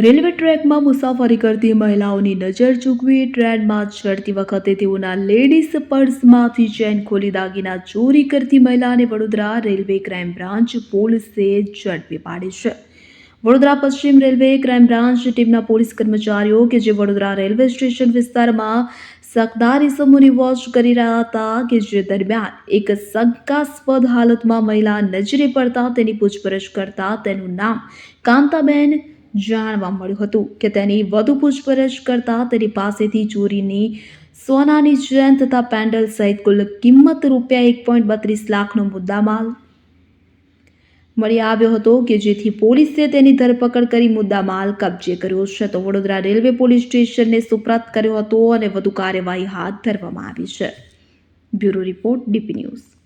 Railway ટ્રેકમાં મુસાફરી કરતી મહિલાઓની નજર ચૂકવી ટ્રેનમાં ચડતી વખતે તેઓના લેડીઝ પર્સમાંથી ચેન ખોલી દાગીના ચોરી કરતી મહિલાને વડોદરા રેલવે ક્રાઇમ બ્રાન્ચ પોલીસે ઝડપી પાડી છે. વડોદરા પશ્ચિમ રેલવે ક્રાઇમ બ્રાન્ચ ટીમના પોલીસ કર્મચારીઓ કે જે વડોદરા રેલવે સ્ટેશન વિસ્તારમાં શકદાર ઇસમોની વોચ કરી રહ્યા હતા કે જે દરમિયાન એક શંકાસ્પદ હાલતમાં મહિલા નજરે પડતા તેની પૂછપરછ કરતા તેનું નામ કાંતાબેન જાણવા મળ્યું હતું કે તેની વધુ પૂછપરછ કરતા તેની પાસેથી ચોરીની સોનાની ચેન તથા પેન્ડલ સહિત કુલ કિંમત રૂપિયા એક પોઈન્ટ બત્રીસ લાખનો મુદ્દામાલ મળી આવ્યો હતો કે જેથી પોલીસે તેની ધરપકડ કરી મુદ્દામાલ કબજે કર્યો છે. તો વડોદરા રેલવે પોલીસ સ્ટેશનને સુપ્રત કર્યો હતો અને વધુ કાર્યવાહી હાથ ધરવામાં આવી છે. Bureau report DP news.